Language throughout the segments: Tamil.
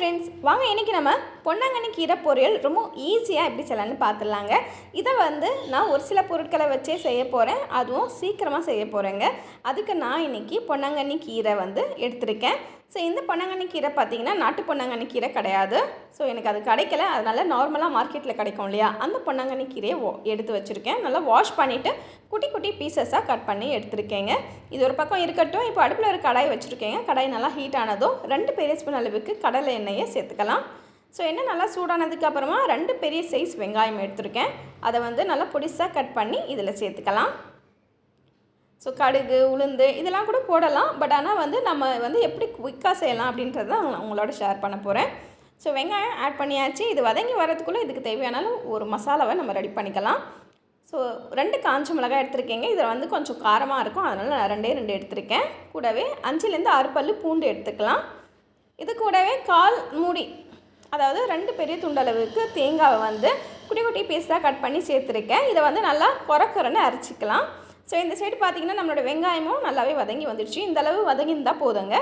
ஃப்ரெண்ட்ஸ் வாங்க இன்றைக்கி நம்ம பொன்னாங்கண்ணி கீரை பொரியல் ரொம்ப ஈஸியாக எப்படி செய்யலான்னு பார்த்துடலாங்க இதை வந்து நான் ஒரு சில பொருட்களை வச்சே செய்ய போகிறேன் அதுவும் சீக்கிரமாக செய்ய போகிறேங்க அதுக்கு நான் இன்றைக்கி பொன்னாங்கண்ணி கீரை வந்து எடுத்திருக்கேன். ஸோ இந்த பொன்னாங்கண்ணி கீரை பார்த்தீங்கன்னா நாட்டு பொன்னாங்கண்ணி கீரை கிடையாது. ஸோ எனக்கு அது கிடைக்கல. அதனால் நார்மலாக மார்க்கெட்டில் கிடைக்கும் இல்லையா? அந்த பொன்னாங்கண்ணி கீரையை எடுத்து வச்சுருக்கேன். நல்லா வாஷ் பண்ணிவிட்டு குட்டி குட்டி பீசஸாக கட் பண்ணி எடுத்துருக்கேங்க. இது ஒரு பக்கம் இருக்கட்டும். இப்போ அடுப்பில் ஒரு கடாய் வச்சுருக்கேங்க. கடாய் நல்லா ஹீட் ஆனதும் ரெண்டு பெரிய ஸ்பூன் அளவுக்கு கடலை எண்ணெயை சேர்த்துக்கலாம். ஸோ என்ன நல்லா சூடானதுக்கு அப்புறமா ரெண்டு பெரிய சைஸ் வெங்காயம் எடுத்திருக்கேன். அதை வந்து நல்லா பொடிசாக கட் பண்ணி இதில் சேர்த்துக்கலாம். ஸோ கடுகு உளுந்து இதெல்லாம் கூட போடலாம். பட் ஆனால் வந்து நம்ம வந்து எப்படி குயிக்காக செய்யலாம் அப்படின்றத தான் உங்களோட ஷேர் பண்ண போகிறேன் ஸோ வெங்காயம் ஆட் பண்ணியாச்சு. இது வதங்கி வரதுக்குள்ளே இதுக்கு தேவையான ஒரு மசாலாவை நம்ம ரெடி பண்ணிக்கலாம். ஸோ ரெண்டு காஞ்ச மிளகாய் எடுத்திருக்கீங்க. இதில் வந்து கொஞ்சம் காரமாக இருக்கும். அதனால் நான் ரெண்டே ரெண்டு எடுத்திருக்கேன். கூடவே அஞ்சுலேருந்து ஆறு பல்லு பூண்டு எடுத்துக்கலாம். இது கூடவே கால் மூடி அதாவது ரெண்டு பெரிய துண்டளவுக்கு தேங்காவை வந்து குட்டி குட்டி பீஸாக கட் பண்ணி சேர்த்துருக்கேன். இதை வந்து நல்லா குறக்குறன்னு அரைச்சிக்கலாம். ஸோ இந்த சைடு பார்த்திங்கன்னா நம்மளோட வெங்காயமும் நல்லாவே வதங்கி வந்துடுச்சு. இந்த அளவு போதுங்க.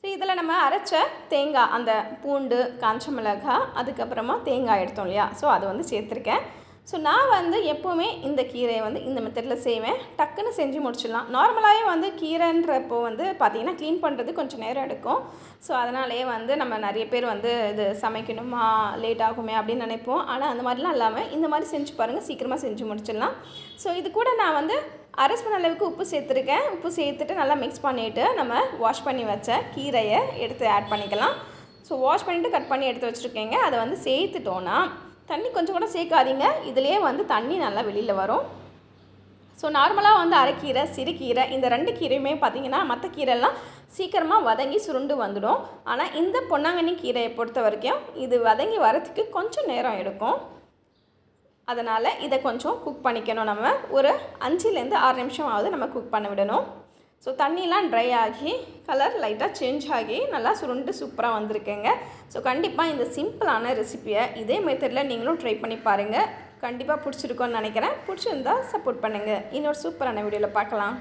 ஸோ இதில் நம்ம அரைச்ச தேங்காய் அந்த பூண்டு காஞ்ச மிளகாய் அதுக்கப்புறமா தேங்காய் எடுத்தோம் இல்லையா? ஸோ அதை வந்து சேர்த்துருக்கேன். ஸோ நான் வந்து எப்போவுமே இந்த கீரையை வந்து இந்த மெத்தடில் செய்வேன். டக்குன்னு செஞ்சு முடிச்சிடலாம். நார்மலாகவே வந்து கீரைன்றப்போ வந்து பார்த்திங்கன்னா க்ளீன் பண்ணுறது கொஞ்சம் நேரம் எடுக்கும். ஸோ அதனாலேயே வந்து நம்ம நிறைய பேர் வந்து இது சமைக்கணுமா லேட் ஆகுமே அப்படின்னு நினைப்போம். ஆனால் அந்த மாதிரிலாம் இல்லாமல் இந்த மாதிரி செஞ்சு பாருங்கள் சீக்கிரமாக செஞ்சு முடிச்சிடலாம். ஸோ இது கூட நான் வந்து அரை ஸ்பூன் அளவுக்கு உப்பு சேர்த்துருக்கேன். உப்பு சேர்த்துட்டு நல்லா மிக்ஸ் பண்ணிவிட்டு நம்ம வாஷ் பண்ணி வச்ச கீரையை எடுத்து ஆட் பண்ணிக்கலாம். ஸோ வாஷ் பண்ணிவிட்டு கட் பண்ணி எடுத்து வச்சுருக்கேங்க. அதை வந்து சேர்த்துட்டோன்னா தண்ணி கொஞ்சம் கூட சேர்க்காதீங்க. இதுலேயே வந்து தண்ணி நல்லா வெளியில் வரும். ஸோ நார்மலாக வந்து அரைக்கீரை சிறுகீரை இந்த ரெண்டு கீரையுமே பார்த்தீங்கன்னா மற்ற கீரைலாம் சீக்கிரமாக வதங்கி சுருண்டு வந்துடும். ஆனால் இந்த பொன்னாங்கண்ணி கீரையை பொறுத்த வரைக்கும் இது வதங்கி வரத்துக்கு கொஞ்சம் நேரம் எடுக்கும். அதனால் இதை கொஞ்சம் குக் பண்ணிக்கணும் நம்ம. ஒரு அஞ்சுலேருந்து ஆறு நிமிஷம் ஆகுது நம்ம குக் பண்ண விடணும். ஸோ தண்ணிலாம் ட்ரை ஆகி கலர் லைட்டாக சேஞ்ச் ஆகி நல்லா சுருண்டு சூப்பராக வந்திருக்குங்க. ஸோ கண்டிப்பாக இந்த சிம்பிளான ரெசிப்பியை இதே மெத்தடில் நீங்களும் ட்ரை பண்ணி பாருங்கள் கண்டிப்பாக பிடிச்சிருக்கோன்னு நினைக்கிறேன். பிடிச்சிருந்தா சப்போர்ட் பண்ணுங்கள் இன்னொரு சூப்பரான வீடியோவில் பார்க்கலாம்.